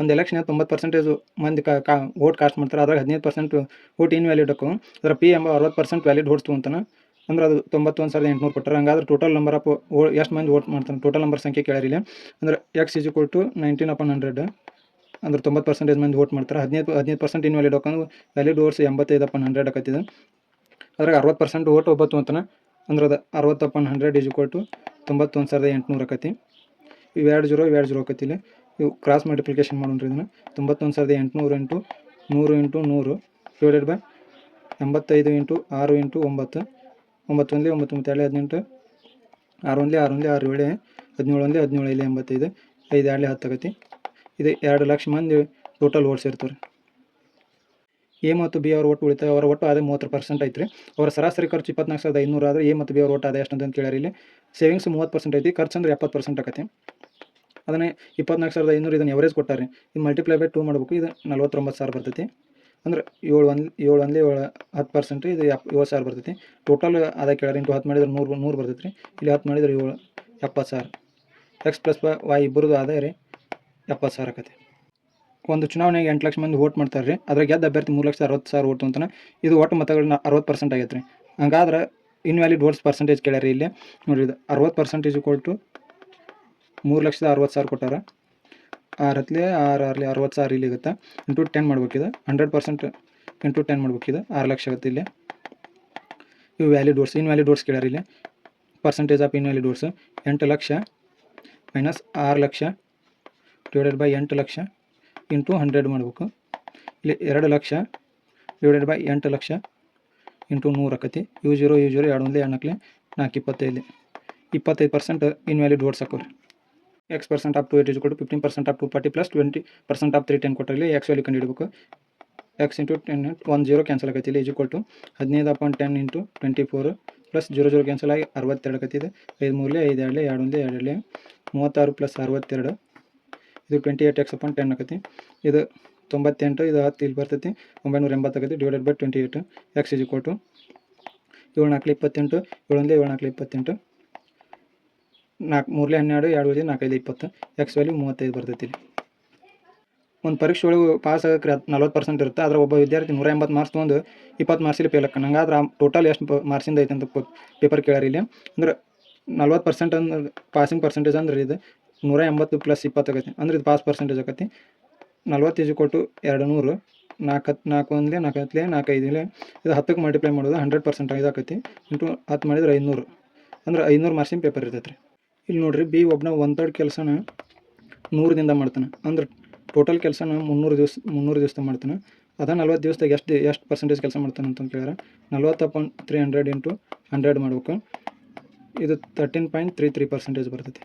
ಒಂದು ಎಲೆಕ್ಷನ್ ತೊಂಬತ್ತು ಪರ್ಸೆಂಟೇಜ್ ಮಂದಿ ಕಾ ವೋಟ್ ಕಾಸ್ಟ್ ಮಾಡ್ತಾರೆ. ಅದ್ರಾಗ ಹದಿನೈದು ಪರ್ಸೆಂಟ್ ವೋಟ್ ಹಾಕು ಅದರ ಪಿ ಎಂಬ ಅರವತ್ತು ಪರ್ಸೆಂಟ್ ವ್ಯಾಲಿಡ್ ವೋಟ್ಸ್ ಅಂತಾನೆ ಅಂದ್ರೆ ಅದು ತೊಂಬತ್ತೊಂದು ಸಾವಿರದ ಎಂಟುನೂರು ಕೊಟ್ಟರೆ. ಹಂಗಾದ್ರೆ ಟೋಟಲ್ ನಂಬರ್ ಆಫ್ ಓ ಎಷ್ಟು ಮಂದಿ ವೋಟ್ ಮಾಡ್ತಾನೆ? ಟೋಟಲ್ ನಂಬರ್ ಸಂಖ್ಯೆ ಕೇಳಿರಿಲ್ಲ ಅಂದ್ರೆ X is equal to nineteen upon hundred ಅಂದ್ರೆ ತೊಂಬತ್ತು ಪರ್ಸೆಂಟೇಜ್ ಮಂದಿ ವೋಟ್ ಮಾಡ್ತಾರೆ. ಹದಿನೈದು ಹದಿನೈದು ಪರ್ಸೆಂಟ್ ಇನ್ವ್ಯಾಲಿಡ್ ಹಾಕೊಂಡು ವ್ಯಾಲಿಡ್ ವೋಟ್ಸ್ ಎಂಬತ್ತೈದು ಅಪಾನ್ ಹಂಡ್ರೆಡ್ ಹಾಕತ್ತಿದೆ ಅದ್ರಾಗ ಅರವತ್ತು ಪರ್ಸೆಂಟ್ ವೋಟ್ ಒಬ್ಬತ್ತು ಅಂತಾನೆ ಅಂದ್ರೆ ಅದು ಅರವತ್ತು upon hundred is equal to ತೊಂಬತ್ತೊಂದು ಸಾವಿರದ ಎಂಟುನೂರು ಆಕತಿ ಇವೆರಡು ಜೀರೋ ಇವೆರಡು ಜೀರೋ ಆಕತಿ ಇಲ್ಲಿ. ಇವು ಕ್ರಾಸ್ ಮಲ್ಟಿಪ್ಲಿಕೇಶನ್ ಮಾಡೋಣ್ರಿ ಇದನ್ನು. ತೊಂಬತ್ತೊಂದು ಸಾವಿರದ ಎಂಟುನೂರು ಇಂಟು ನೂರು ಇಂಟು ನೂರು ಡಿವೈಡೆಡ್ ಬೈ ಎಂಬತ್ತೈದು ಇಂಟು ಆರು ಇಂಟು ಒಂಬತ್ತು. ಒಂಬತ್ತು ಒಂದೇ ಒಂಬತ್ತು ಒಂಬತ್ತು ಎರಡು ಹದಿನೆಂಟು. ಆರು ಒಂದೇ ಆರು ಒಂದೇ ಆರು ಏಳೆ, ಹದಿನೇಳು ಒಂದೇ ಹದಿನೇಳು, ಇಲ್ಲಿ ಎಂಬತ್ತೈದು. ಐದು ಎರಡಲಿ ಹತ್ತು ಇದು ಎರಡು ಲಕ್ಷ ಮಂದಿ ಟೋಟಲ್ ಓಟ್ಸ್ ಇರ್ತಾರೆ ಎ ಮತ್ತು ಬಿ ಅವ್ರ ಒಟ್ಟು ಉಳಿತಾಯ, ಅವರ ಒಟ್ಟು ಅದೇ ಮೂವತ್ತು ಪರ್ಸೆಂಟ್ ಐತ್ರಿ. ಅವರ ಸರಾಸರಿ ಖರ್ಚು ಇಪ್ಪತ್ನಾಲ್ಕು ಸಾವಿರದ ಐನೂರು ಆದರೆ ಎ ಮತ್ತು ಬಿ ಅವ್ರ ಒಟ್ಟು ಅದೇ ಎಷ್ಟು ಅಂತ ಕೇಳ್ಯಾರ ಇಲ್ಲಿ. ಸೇವಿಂಗ್ಸ್ ಮೂವತ್ತು ಪರ್ಸೆಂಟ್ ಐತಿ, ಖರ್ಚು ಅಂದರೆ ಎಪ್ಪತ್ತು ಪರ್ಸೆಂಟ್ ಆಕತಿ ಅದನ್ನೇ ಇಪ್ಪತ್ನಾಲ್ಕು ಸಾವಿರದ ಐನೂರು ಇದನ್ನು ಎವರೇಜ್ ಕೊಟ್ಟಾರೆ. ಇದು ಮಲ್ಟಿಪ್ಲೈ ಬೈ ಟೂ ಮಾಡ್ಬೇಕು. ಇದು ನಲ್ವತ್ತೊಂಬತ್ತು ಸಾವಿರ ಬರ್ತೈತಿ. ಅಂದ್ರೆ ಏಳು ಒಂದು, ಏಳು ಒಂದಲಿ ಏಳು, ಹತ್ತು ಪರ್ಸೆಂಟ್ ಇದು ಎಪ್, ಏಳು ಸಾವಿರ ಬರ್ತೈತಿ. ಟೋಟಲ್ ಅದಕ್ಕೆ ಕೇಳಿ ಇಂಟು ಹತ್ತು ಮಾಡಿದ್ರೆ ನೂರು ನೂರು ಬರ್ತೈತಿ ರೀ ಇಲ್ಲಿ ಹತ್ತು ಮಾಡಿದ್ರೆ ಏಳು, ಎಪ್ಪತ್ತು ಸಾವಿರ. ಎಕ್ಸ್ ಪ್ಲಸ್ ವೈ ಇಬ್ಬರದು ಆದಾಯ ರೀ ಎಪ್ಪತ್ತು ಸಾವಿರ ಆಕತಿ. ಒಂದು ಚುನಾವಣೆಗೆ ಎಂಟು ಲಕ್ಷ ಮಂದಿ ವೋಟ್ ಮಾಡ್ತಾರೆ ರೀ ಅದ್ರಾಗ ಗೆದ್ದ ಅಭ್ಯರ್ಥಿ ಮೂರು ಲಕ್ಷ ಅರವತ್ತು ಸಾವಿರ ವೋಟ್ ಅಂತಾನೆ ಇದು ಒಟ್ಟು ಮತಗಳನ್ನ ಅರವತ್ತು ಪರ್ಸೆಂಟ್ ಆಗೈತೆ ರೀ ಹಂಗಾದ್ರೆ ಇನ್ವ್ಯಾಲಿಡ್ ವೋಟ್ಸ್ ಪರ್ಸೆಂಟೇಜ್ ಕೇಳ್ಯಾರ ಇಲ್ಲಿ. ನೋಡಿರಿ ಅರವತ್ತು ಪರ್ಸೆಂಟೇಜ್ ಕೊಟ್ಟು ಮೂರು ಲಕ್ಷದ ಅರವತ್ತು ಸಾವಿರ ಕೊಟ್ಟಾರ. ಆರು ಹತ್ತಲೆ ಆರು ಆರಲಿ ಅರವತ್ತು ಸಾವಿರ ಇಲ್ಲಿ ಆಗುತ್ತೆ ಇಂಟು ಟೆನ್ ಮಾಡ್ಬೇಕಿದೆ. ಹಂಡ್ರೆಡ್ ಪರ್ಸೆಂಟ್ ಇಂಟು ಟೆನ್ ಮಾಡ್ಬೇಕಿದೆ. ಆರು ಲಕ್ಷ ಆಗುತ್ತೆ ಇಲ್ಲಿ. ಇವು ವ್ಯಾಲಿಡ್ ಇನ್ ಇನ್ವ್ಯಾಲಿಡ್ ಡೋರ್ಸ್ ಕೇಳ್ಯಾರ ಇಲ್ಲಿ. Percentage of in invalid doors ಎಂಟು ಲಕ್ಷ ಮೈನಸ್ ಆರು ಲಕ್ಷ ಡಿವೈಡೆಡ್ ಬೈ ಎಂಟು ಲಕ್ಷ ಇಂಟು ಹಂಡ್ರೆಡ್ ಮಾಡಬೇಕು. ಇಲ್ಲಿ ಎರಡು ಲಕ್ಷ ಡಿವೈಡೆಡ್ ಬೈ ಎಂಟು ಲಕ್ಷ ಇಂಟು ನೂರು ಆಕತಿ ಯು ಜೀರೋ ಯು ಜೀರೋ ಎರಡು ಒಂದೇ ಎರಡು ನಾಲ್ಕಲೆ ನಾಲ್ಕು ಇಪ್ಪತ್ತೈದು ಇಪ್ಪತ್ತೈದು percent invalid votes ಹಾಕೋರಿ. X percent of two eight ಕೊಟ್ಟು fifteen percent of two forty plus twenty percent of three ten ಕೊಟ್ಟರಲ್ಲಿ X value ಕಂಡು ಹಿಡಬೇಕು x into ten one zero cancel ಆಗೈತಿ. ಇಲ್ಲಿ ಈಜು ಕೊಟ್ಟು ಹದಿನೈದು appoint ten into twenty four plus zero zero cancel ಆಗಿ ಅರವತ್ತೆರಡು ಕತ್ತಿದೆ ಐದು ಮೂರಲೆ ಐದು ಎರಡಲೆ ಎರಡು ಒಂದೇ ಎರಡಲೆ ಮೂವತ್ತಾರು ಪ್ಲಸ್ ಅರವತ್ತೆರಡು. ಇದು twenty eight x point ten ಆಕತಿ ಇದು ತೊಂಬತ್ತೆಂಟು, ಇದು ಹತ್ತು, ಇಲ್ಲಿ ಬರ್ತೈತಿ. ಒಂಬೈನೂರ ಎಂಬತ್ತು ಆಗತ್ತೆ divided by twenty eight x is ಕೊಟ್ಟು ಏಳು ನಾಲ್ಕು ಇಪ್ಪತ್ತೆಂಟು ಏಳೊಂದೇ ಏಳು ನಾಲ್ಕು ಇಪ್ಪತ್ತೆಂಟು. ನಾಲ್ಕು ಮೂರಲೆ ಹನ್ನೆರಡು, ಎರಡು ಐದು ನಾಲ್ಕೈದು, ಇಪ್ಪತ್ತು ಎಕ್ಸ್ ವ್ಯಾಲ್ಯೂ ಮೂವತ್ತೈದು ಬರ್ತೈತಿ ಒಂದು ಪರೀಕ್ಷೆ ಒಳಗೆ ಪಾಸ್ ಆಗಕ್ಕೆ ನಲ್ವತ್ತು ಪರ್ಸೆಂಟ್ ಇರುತ್ತೆ. ಆದರೆ ಒಬ್ಬ ವಿದ್ಯಾರ್ಥಿ ನೂರ ಎಂಬತ್ತು ಮಾರ್ಕ್ಸ್ ತೊಗೊಂಡು ಇಪ್ಪತ್ತು ಮಾರ್ಕ್ಸಲ್ಲಿ ಫೇಲ್ ನಂಗೆ ಹಂಗಾದ್ರೆ ಟೋಟಲ್ ಎಷ್ಟು ಮಾರ್ಕ್ಸಿಂದ ಐತೆ ಅಂತ ಪೇಪರ್ ಕೇಳ್ಯಾರ ಇಲ್ಲಿ. ಅಂದ್ರೆ ನಲ್ವತ್ತು ಪರ್ಸೆಂಟ್ ಅಂದ್ರೆ ಪಾಸಿಂಗ್ ಪರ್ಸೆಂಟೇಜ್ ಅಂದ್ರೆ ಇದು ನೂರ ಎಂಬತ್ತು ಪ್ಲಸ್ ಇಪ್ಪತ್ತು ಆಗೈತಿ ಅಂದ್ರೆ ಇದು ಪಾಸ್ ಪರ್ಸೆಂಟೇಜ್ ಆಗತ್ತೆ. ನಲ್ವತ್ತು ಇಜು ಕೊಟ್ಟು ಎರಡು ನೂರು ನಾಲ್ಕು ಹತ್ತು ನಾಲ್ಕು ಒಂದಲೇ, ನಾಲ್ಕು ಹತ್ತಲೆ ನಾಲ್ಕು ಇದು ಹತ್ತಕ್ಕೆ ಮಲ್ಟಿಪ್ಲೈ ಮಾಡೋದು ಹಂಡ್ರೆಡ್ ಪರ್ಸೆಂಟ್ ಇದಾಕತಿ ಇಂಟು ಹತ್ತು ಮಾಡಿದ್ರೆ ಐನೂರು ಅಂದ್ರೆ ಐನೂರು ಮಾರ್ಕ್ಸಿನ ಪೇಪರ್ ಇರ್ತೈತೆ ರೀ. ಇಲ್ಲಿ ನೋಡ್ರಿ, ಬಿ ಒಬ್ಬನ ಒನ್ ತರ್ಡ್ ಕೆಲಸನ ನೂರದಿಂದ ಮಾಡ್ತಾನೆ. ಅಂದ್ರೆ ಟೋಟಲ್ ಕೆಲಸನ ಮುನ್ನೂರು ದಿವಸ ಮುನ್ನೂರು ದಿವಸ ಮಾಡ್ತಾನೆ. ಅದ ನಲ್ವತ್ತು ದಿವಸದಾಗ ಎಷ್ಟು ಎಷ್ಟು ಪರ್ಸೆಂಟೇಜ್ ಕೆಲಸ ಮಾಡ್ತಾನೆ ಅಂತ ಕೇಳ್ಯಾರ ನಲ್ವತ್ತು point three hundred into hundred ಮಾಡ್ಬೇಕು. ಇದು thirteen point three three percentage ಬರ್ತೈತಿ.